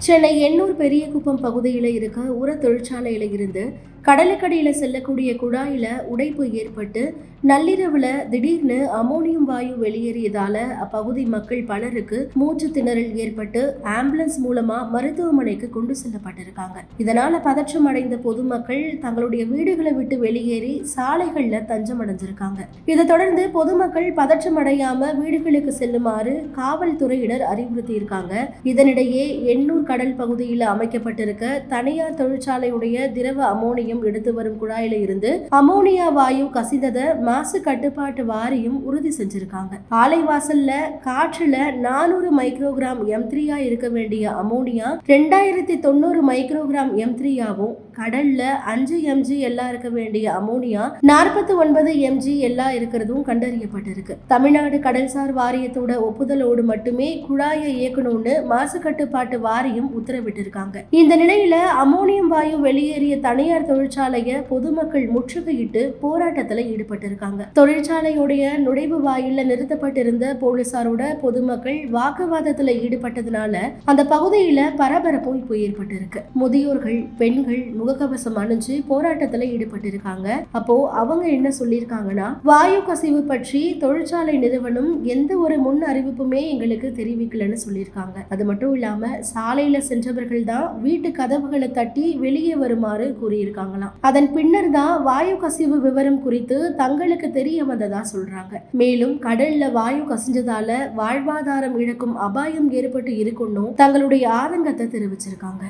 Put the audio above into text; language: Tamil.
சென்னை எண்ணூர் பெரியகுப்பம் பகுதியில் இருக்க உர தொழிற்சாலையில் இருந்து கடலுக்கடியில் செல்லக்கூடிய குழாயில் உடைப்பு ஏற்பட்டு நள்ளிரவில் திடீர்னு அமோனியம் வாயு வெளியேறியதால் அப்பகுதி மக்கள் பலருக்கு மூச்சு திணறல் ஏற்பட்டு ஆம்புலன்ஸ் மூலமாக மருத்துவமனைக்கு கொண்டு செல்லப்பட்டிருக்காங்க. இதனால் பதற்றம் அடைந்த பொதுமக்கள் தங்களுடைய வீடுகளை விட்டு வெளியேறி சாலைகளில் தஞ்சம் அடைஞ்சிருக்காங்க இதை தொடர்ந்து பொதுமக்கள் பதற்றம் அடையாமல் வீடுகளுக்கு செல்லுமாறு காவல்துறையினர் அறிவுறுத்தியிருக்காங்க. இதனிடையே எண்ணூர் கடல் பகுதியில் அமைக்கப்பட்டிருக்க தனியார் தொழிற்சாலையுடைய திரவ அமோனியம் வாரியம் எடுத்து வரும் குழாயில இருந்து அமோனியா வாயு கசிந்ததை மாசு கட்டுப்பாட்டு வாரியம் உறுதி செஞ்சிருக்காங்க. ஆலைவாசல்ல காற்றுல நானூறு மைக்ரோகிராம் எம் த்ரீயா இருக்க வேண்டிய அமோனியா ரெண்டாயிரத்தி தொண்ணூறு மைக்ரோகிராம் எம் த்ரீயாவும் கடல்ல அஞ்சு எம்ஜி எல்லா இருக்க வேண்டிய அமோனியா நாற்பத்தி ஒன்பது எம்ஜி எல்லா இருக்கிறதும் கண்டறியப்பட்டிருக்கு. தமிழ்நாடு கடல்சார் வாரியத்தோட ஒப்புதலோடு மட்டுமே குழாயை இயக்கணும்னு மாசு கட்டுப்பாட்டு வாரியம் உத்தரவிட்டிருக்காங்க. இந்த நிலையில அமோனியம் வாயு வெளியேறிய தனியார் தொழில் தொழிற்சாலையை பொதுமக்கள் முற்றுகையிட்டு போராட்டத்துல ஈடுபட்டிருக்காங்க. தொழிற்சாலையுடைய நுழைவு வாயில நிறுத்தப்பட்டிருந்த போலீசாரோட பொதுமக்கள் வாக்குவாதத்துல ஈடுபட்டதுனால அந்த பகுதியில பரபரப்பும் இப்போ ஏற்பட்டிருக்கு. முதியோர்கள் பெண்கள் முகக்கவசம் அணிஞ்சு போராட்டத்துல ஈடுபட்டிருக்காங்க. அப்போ அவங்க என்ன சொல்லியிருக்காங்கன்னா வாயு கசிவு பற்றி தொழிற்சாலை நிறுவனம் எந்த ஒரு முன் அறிவிப்புமே எங்களுக்கு தெரிவிக்கலன்னு சொல்லியிருக்காங்க. அது மட்டும் இல்லாம சாலையில சென்றவர்கள் தான் வீட்டு கதவுகளை தட்டி வெளியே வருமாறு கூறியிருக்காங்க. கூறியிருக்காங்களாம் அதன் பின்னர் தான் வாயு கசிவு விவரம் குறித்து தங்களுக்கு தெரிய வந்ததா சொல்றாங்க. மேலும் கடல்ல வாயு கசிஞ்சதால வாழ்வாதாரம் இழக்கும் அபாயம் ஏற்பட்டு இருக்குன்னு தங்களுடைய ஆதங்கத்தை தெரிவிச்சிருக்காங்க.